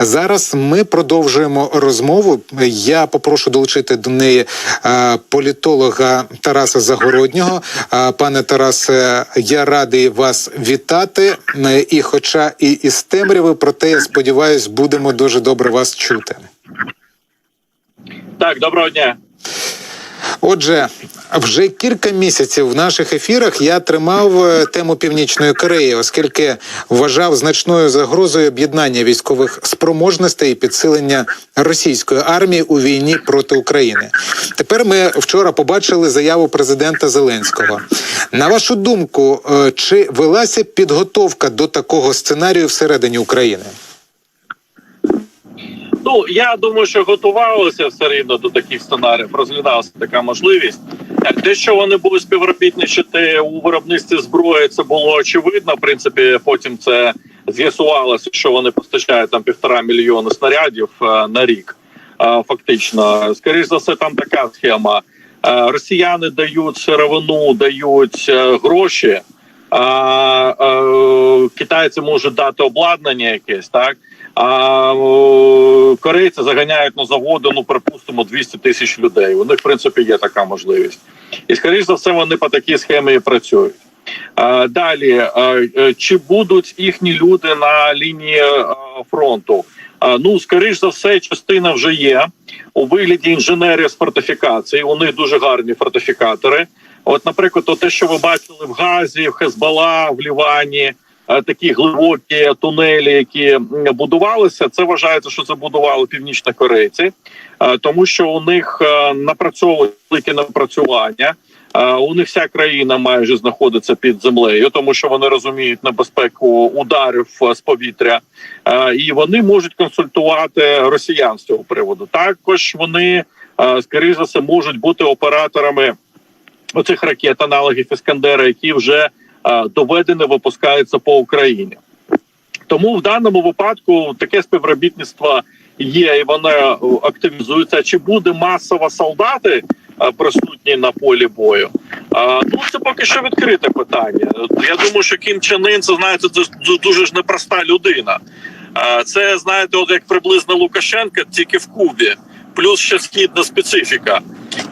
Зараз ми продовжуємо розмову. Я попрошу долучити до неї е, політолога Тараса Загороднього. Е, Пане Тарасе, я радий вас вітати. Е, І, хоча і із темряви, проте я сподіваюся, будемо дуже добре вас чути. Так, доброго дня. Отже, вже кілька місяців в наших ефірах я тримав е, тему Північної Кореї, оскільки вважав значною загрозою об'єднання військових спроможностей і підсилення російської армії у війні проти України. Тепер ми вчора побачили заяву президента Зеленського. На вашу думку, е, чи велася підготовка до такого сценарію всередині України? Ну я думаю, що готувалося все рівно до таких сценаріїв. Розглядалася така можливість. Так, те, що вони були співробітничати у виробництві зброї, це було очевидно. В принципі, потім це з'ясувалося, що вони постачають там півтора мільйони снарядів е, на рік. Е, Фактично, скоріш за все, там така схема. Е, Росіяни дають сировину, дають гроші. А, китайці можуть дати обладнання якесь, так а корейці заганяють на заводи, ну припустимо, 200 тисяч людей. У них в принципі є така можливість, і скоріш за все вони по такій схемі і працюють. Далі а, е, чи будуть їхні люди на лінії а, фронту? Ну скоріш за все, частина вже є у вигляді інженерів з фортифікації. У них дуже гарні фортифікатори. От, наприклад, те, що ви бачили в Газі, в Хезбала, в Лівані, е, такі глибокі тунелі, які будувалися, це вважається, що це будували північнокорейці, е, тому що у них е, напрацьовують великі напрацювання. Е, У них вся країна майже знаходиться під землею, тому що вони розуміють небезпеку ударів е, з повітря, Е, і вони можуть консультувати росіян з цього приводу. Також вони е, скоріш за все можуть бути операторами оцих ракет, аналогів Іскандера, які вже е, доведені випускаються по Україні. Тому в даному випадку таке співробітництво є, і воно активізується. Чи буде масово солдати е, присутні на полі бою? Е, Ну це поки що відкрите питання. Я думаю, що Кім Чен Ын, це знаєте, це дуже ж непроста людина. Це знаєте, от як приблизно Лукашенка, тільки в Кубі, плюс ще східна специфіка.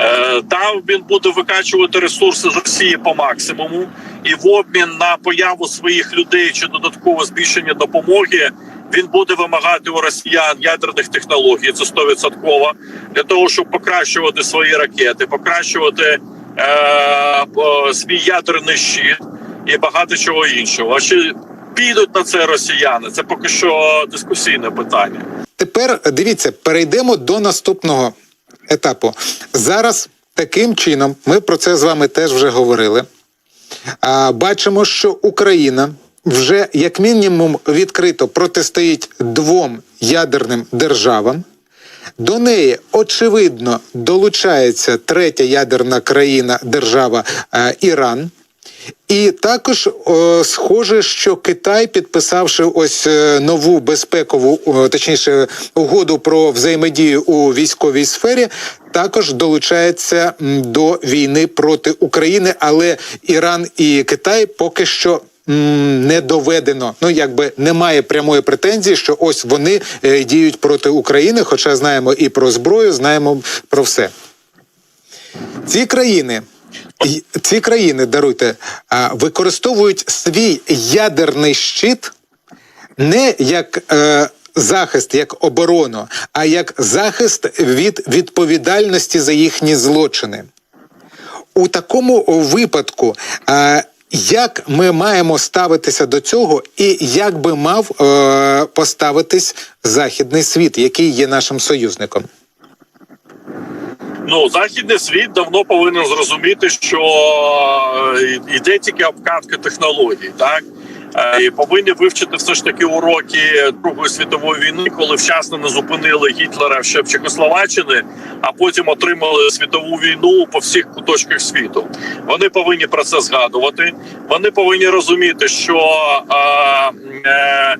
Е, Там він буде викачувати ресурси з Росії по максимуму, і в обмін на появу своїх людей чи додаткове збільшення допомоги він буде вимагати у росіян ядерних технологій. Це 100% для того, щоб покращувати свої ракети, покращувати е, свій ядерний щит і багато чого іншого. А чи підуть на це росіяни? Це поки що дискусійне питання. Тепер дивіться, перейдемо до наступного етапу. Зараз таким чином, ми про це з вами теж вже говорили. Бачимо, що Україна вже як мінімум відкрито протистоїть двом ядерним державам. До неї очевидно долучається третя ядерна країна держава е, Іран. І також о, схоже, що Китай, підписавши ось е, нову безпекову, о, точніше, угоду про взаємодію у військовій сфері, також долучається до війни проти України, але Іран і Китай поки що. Не доведено, ну якби немає прямої претензії, що ось вони е, діють проти України, хоча знаємо і про зброю, знаємо про все. Ці країни, ці країни, даруйте, використовують свій ядерний щит не як е, захист, як оборону, а як захист від відповідальності за їхні злочини. У такому випадку. Е, як ми маємо ставитися до цього, і як би мав е, поставитись західний світ, який є нашим союзником? Ну, західний світ давно повинен зрозуміти, що е, йде тільки обкатка технологій, так Е, і повинні вивчити все ж таки уроки Другої світової війни, коли вчасно не зупинили Гітлера ще в Чехословаччини, а потім отримали світову війну по всіх куточках світу. Вони повинні про це згадувати. Вони повинні розуміти, що е, е, Е,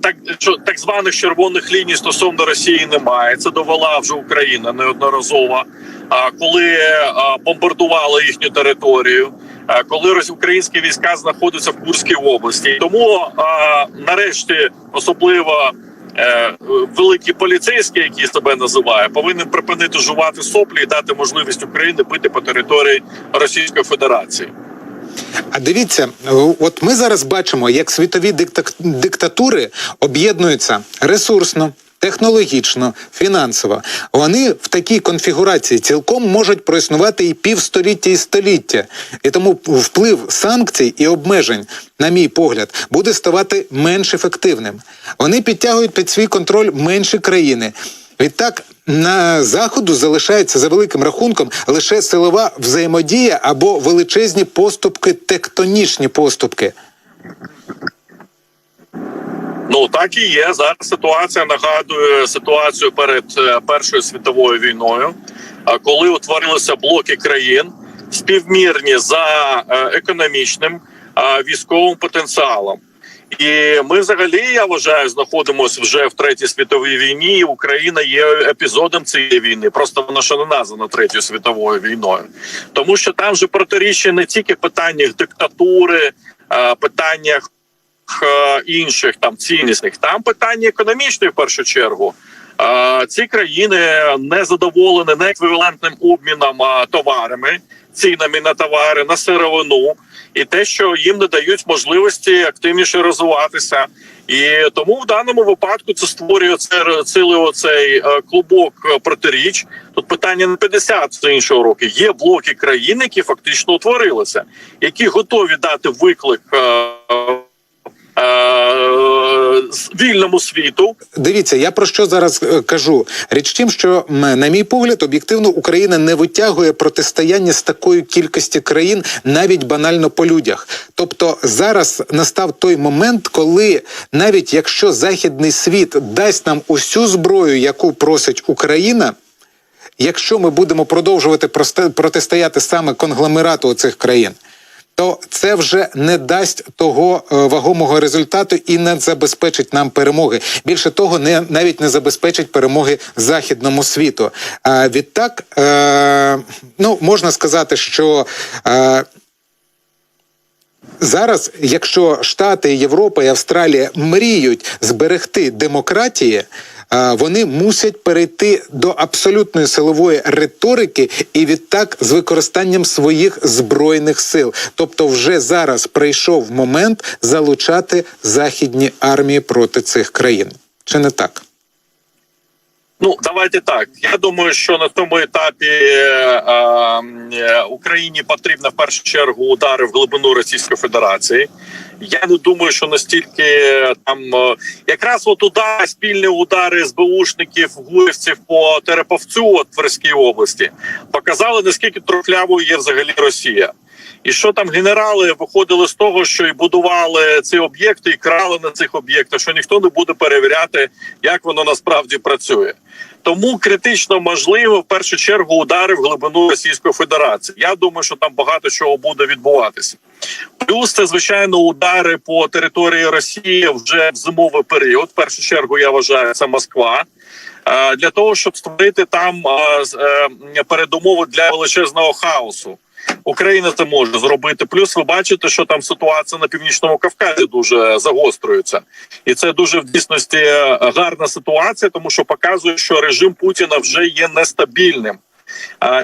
Так що так званих червоних ліній стосовно Росії немає. Це довела вже Україна неодноразово. А коли а, бомбардували їхню територію, а, коли українські війська знаходяться в Курській області, тому нарешті особливо е, великий поліцейський, який себе називає, повинен припинити жувати соплі і дати можливість Україні бити по території Російської Федерації. А дивіться, от ми зараз бачимо, як світові диктатури об'єднуються ресурсно. Технологічно, фінансово, вони в такій конфігурації цілком можуть проіснувати і півстоліття, і століття. І тому вплив санкцій і обмежень, на мій погляд, буде ставати менш ефективним. Вони підтягують під свій контроль менші країни. Відтак на заходу залишається за великим рахунком лише силова взаємодія або величезні поступки, тектонічні поступки. Ну так і є. Зараз ситуація нагадує ситуацію перед е, Першою світовою війною, коли утворилися блоки країн співмірні за е, економічним військовим потенціалом. І ми взагалі, я вважаю, знаходимося вже в третій світовій війні. і Україна є епізодом цієї війни. Просто вона ще не названа третьою світовою війною, тому що там же протиріччя не тільки питаннях диктатури, питаннях е, інших там ціннісних. Там питання економічне в першу чергу. Ці країни не задоволені нееквівалентним обміном е, товарами, цінами на товари, на сировину, і те, що їм не дають можливості активніше розвиватися. І тому в даному випадку це створює цілий оцей е, клубок е, протиріч. Тут питання не 50 з іншого року. Є блоки країн, які фактично утворилися, які готові дати виклик. Вільному світу Дивіться, я про що зараз е, кажу. Річ в тім, що на мій погляд, об'єктивно Україна не витягує протистояння з такої кількості країн, навіть банально по людях. Тобто зараз настав той момент, коли навіть якщо західний світ дасть нам усю зброю, яку просить Україна. Якщо ми будемо продовжувати протистояти саме конгломерату цих країн, то це вже не дасть того е, вагомого результату і не забезпечить нам перемоги. Більше того, не навіть не забезпечить перемоги західному світу. А відтак, е, ну можна сказати, що. Е, Зараз, якщо Штати, Європа і Австралія мріють зберегти демократії, вони мусять перейти до абсолютної силової риторики і відтак з використанням своїх збройних сил. Тобто, вже зараз прийшов момент залучати західні армії проти цих країн. Чи не так? Ну давайте так. Я думаю, що на тому етапі е, е, Україні потрібно в першу чергу удари в глибину Російської Федерації. Я не думаю, що настільки е, там е, якраз от удари, спільні удари СБУшників, гурівців по Тереповцю от в Тверській області показали наскільки трохлявою є взагалі Росія. І що там генерали виходили з того, що і будували ці об'єкти, і крали на цих об'єктах, що ніхто не буде перевіряти, як воно насправді працює. Тому критично можливо в першу чергу удари в глибину Російської Федерації. Я думаю, що там багато чого буде відбуватися. Плюс це звичайно удари по території Росії вже в зимовий період. В першу чергу я вважаю, це Москва. Для того щоб створити там е, передумови для величезного хаосу. Україна це може зробити. Плюс ви бачите, що там ситуація на північному Кавказі дуже загострюється, і це дуже в дійсності гарна ситуація, тому що показує, що режим Путіна вже є нестабільним.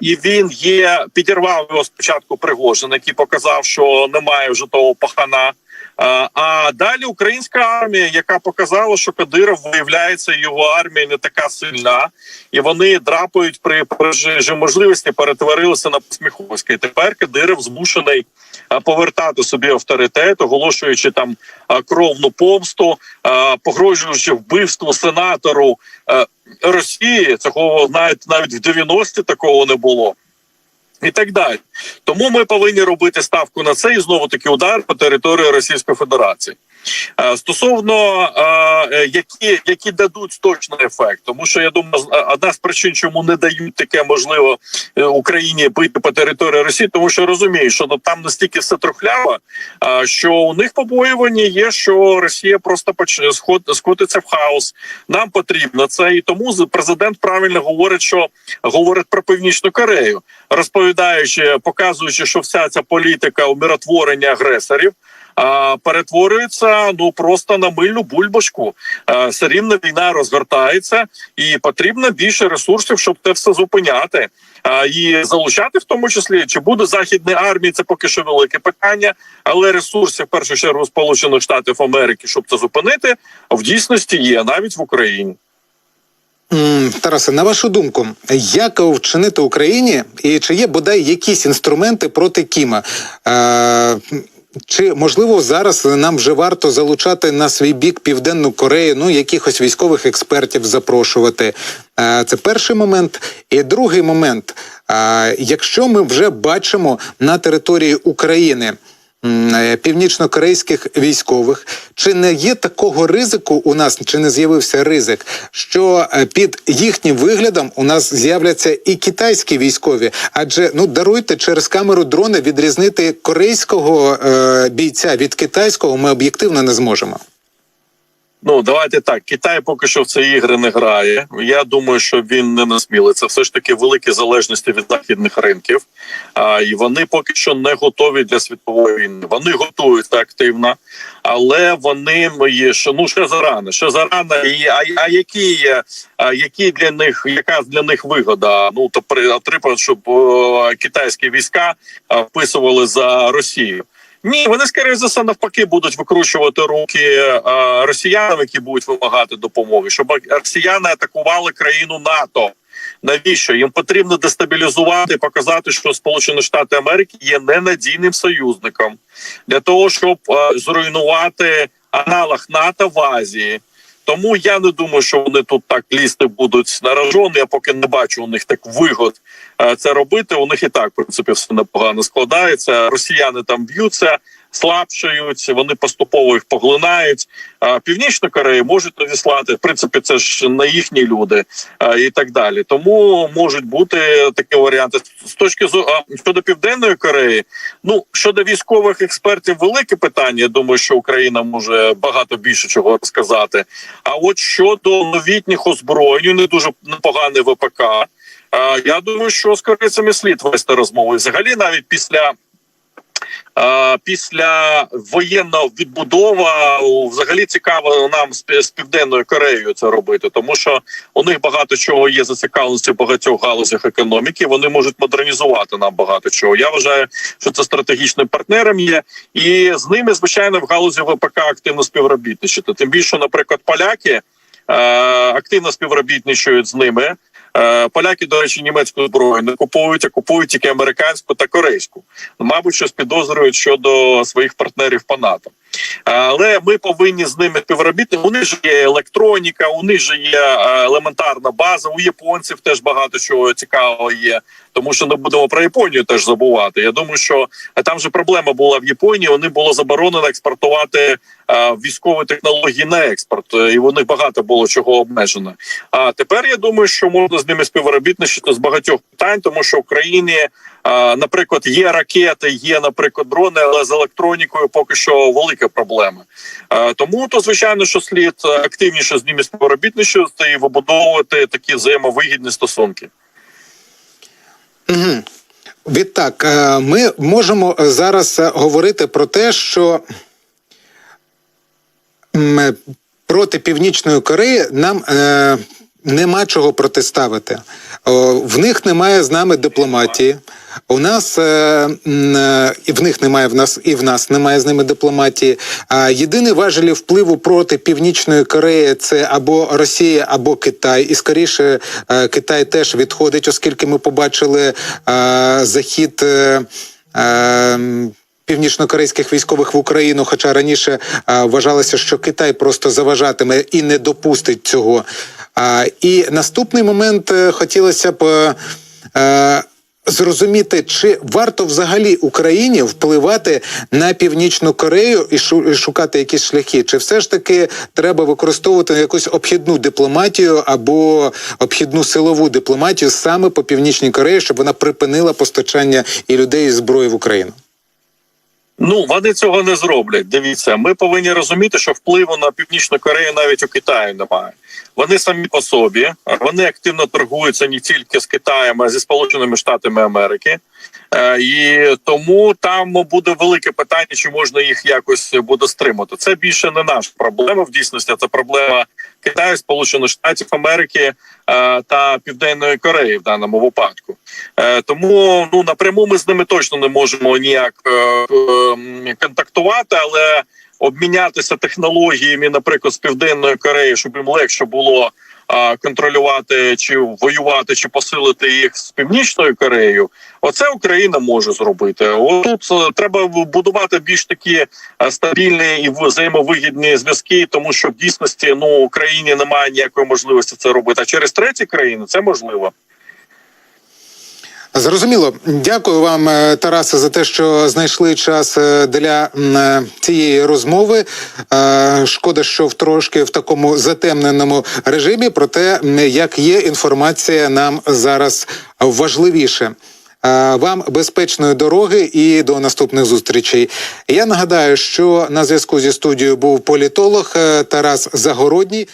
І він є підірвав його спочатку Пригожин, який показав, що немає вже того пахана. А, далі українська армія, яка показала, що Кадиров виявляється, його армія не така сильна, і вони драпають при при можливості перетворилися на посміховське. Тепер Кадиров змушений повертати собі авторитет, оголошуючи там кровну помсту, погрожуючи вбивству сенатору Росії. Цього навіть навіть в 90-ті такого не було. І так далі, тому ми повинні робити ставку на це і знову таки удар по території Російської Федерації. Е, Стосовно е, які, які дадуть точний ефект, тому що я думаю, одна з причин, чому не дають таке можливо е, Україні бити по території Росії, тому що розуміють, що ну, там настільки все трохляво, е, що у них побоювання є, що Росія просто почне скотиться в хаос. Нам потрібно це, і тому президент правильно говорить, що говорить про північну Корею, розповідаючи, показуючи, що вся ця політика умиротворення агресорів перетворюється ну просто на мильну бульбашку. Все рівно війна розгортається, і потрібно більше ресурсів, щоб це все зупиняти. І залучати в тому числі чи буде західної армії, це поки що велике питання, але ресурси в першу чергу Сполучених Штатів Америки, щоб це зупинити, в дійсності є навіть в Україні. Тарасе, на вашу думку, як вчинити Україні і чи є бодай якісь інструменти проти Кіма? Е, чи можливо зараз нам вже варто залучати на свій бік Південну Корею, ну якихось військових експертів запрошувати? Е, це перший момент. І другий момент: е, якщо ми вже бачимо на території України. Е, Північнокорейських військових чи не є такого ризику у нас, чи не з'явився ризик, що е, під їхнім виглядом у нас з'являться і китайські військові? Адже ну даруйте через камеру дрона відрізнити корейського е, бійця від китайського ми об'єктивно не зможемо. Ну давайте так. Китай поки що в ці ігри не грає. Я думаю, що він не насмілиться. Все ж таки великі залежності від західних ринків. А і вони поки що не готові для світової війни. Вони готуються активно, але вони є що ну ще зарано. Ще зарано. І а, а які є, а які для них яка для них вигода? Ну то при наприклад, щоб о, китайські війська вписували за Росію. Ні, вони скоріше за все навпаки будуть викручувати руки е, росіянам, які будуть вимагати допомоги, щоб росіяни атакували країну НАТО. Навіщо їм потрібно дестабілізувати, показати, що Сполучені Штати Америки є ненадійним союзником для того, щоб е, зруйнувати аналог НАТО в Азії. Тому я не думаю, що вони тут так лізти будуть наражені. Я поки не бачу у них так вигод е, це робити. У них і так в принципі все непогано складається. Росіяни там б'ються, слабшають, вони поступово їх поглинають. А Північну Корею можуть надіслати. В принципі, це ж не їхні люди і так далі. Тому можуть бути такі варіанти. З точки зору щодо південної Кореї, ну щодо військових експертів, велике питання. Я думаю, що Україна може багато більше чого розказати. А от щодо новітніх озброєнь, не дуже непоганий ВПК. Я думаю, що з корейцями слід вести розмови. Взагалі, навіть після. Після воєнного відбудова взагалі цікаво нам з південною Кореєю це робити, тому що у них багато чого є зацікавленості в багатьох галузях економіки. Вони можуть модернізувати нам багато чого. Я вважаю, що це стратегічним партнером є, і з ними звичайно в галузі ВПК активно співробітничати. Тим більше, наприклад, поляки е, активно співробітничають з ними. Е, Поляки, до речі, німецьку зброю не купують, а купують тільки американську та корейську. Мабуть, щось підозрюють щодо своїх партнерів по НАТО. Але ми повинні з ними співробітнити. У них же є електроніка, у них же є е, елементарна база. У японців теж багато чого цікавого є. Тому що не будемо про Японію теж забувати. Я думаю, що е, там же проблема була в Японії. Вони було заборонено експортувати е, військові технології на експорт, і у них багато було чого обмежено. А тепер я думаю, що можна з ними співробітничати з багатьох питань, тому що Україні, наприклад, є ракети, є, наприклад, дрони, але з електронікою поки що велика проблема. Е, Тому то звичайно, що слід е, активніше з ними співробітничати і вибудовувати такі взаємовигідні стосунки. Угу. Відтак, е, ми можемо зараз е, говорити про те, що е, проти Північної Кореї нам е, нема чого протиставити. О, в них немає з нами дипломатії. У нас е, м, е, і в них немає в нас, і в нас немає з ними дипломатії. Єдиний важелі впливу проти Північної Кореї це або Росія, або Китай. І скоріше е, Китай теж відходить, оскільки ми побачили е, захід. Е, е, Північнокорейських військових в Україну, хоча раніше а, вважалося, що Китай просто заважатиме і не допустить цього. А, і наступний момент е, хотілося б е, е, зрозуміти, чи варто взагалі Україні впливати на Північну Корею і шукати якісь шляхи, чи все ж таки треба використовувати якусь обхідну дипломатію або обхідну силову дипломатію саме по Північній Кореї, щоб вона припинила постачання і людей і зброї в Україну? Ну вони цього не зроблять. Дивіться, ми повинні розуміти, що впливу на північну Корею навіть у Китаї немає. Вони самі по собі, вони активно торгуються не тільки з Китаєм, а зі Сполученими Штатами Америки. Е, І тому там буде велике питання, чи можна їх якось буде стримати. Це більше не наша проблема в дійсності. Це проблема Китаю, Сполучених Штатів Америки е, та Південної Кореї в даному випадку. Е, Тому ну напряму ми з ними точно не можемо ніяк е, контактувати, але обмінятися технологіями, наприклад, з Південної Кореї, щоб їм легше було контролювати чи воювати, чи посилити їх з північною Кореєю. Оце Україна може зробити. Отут е, треба будувати більш такі е, стабільні і взаємовигідні зв'язки, тому що в дійсності ну Україні немає ніякої можливості це робити. А через треті країни це можливо. Зрозуміло. Дякую вам, е, Тарасе, за те, що знайшли час е, для е, цієї розмови. Шкода, що в трошки в такому затемненому режимі, проте як є інформація, нам зараз важливіше. Вам безпечної дороги і до наступних зустрічей. Я нагадаю, що на зв'язку зі студією був політолог Тарас Загородній.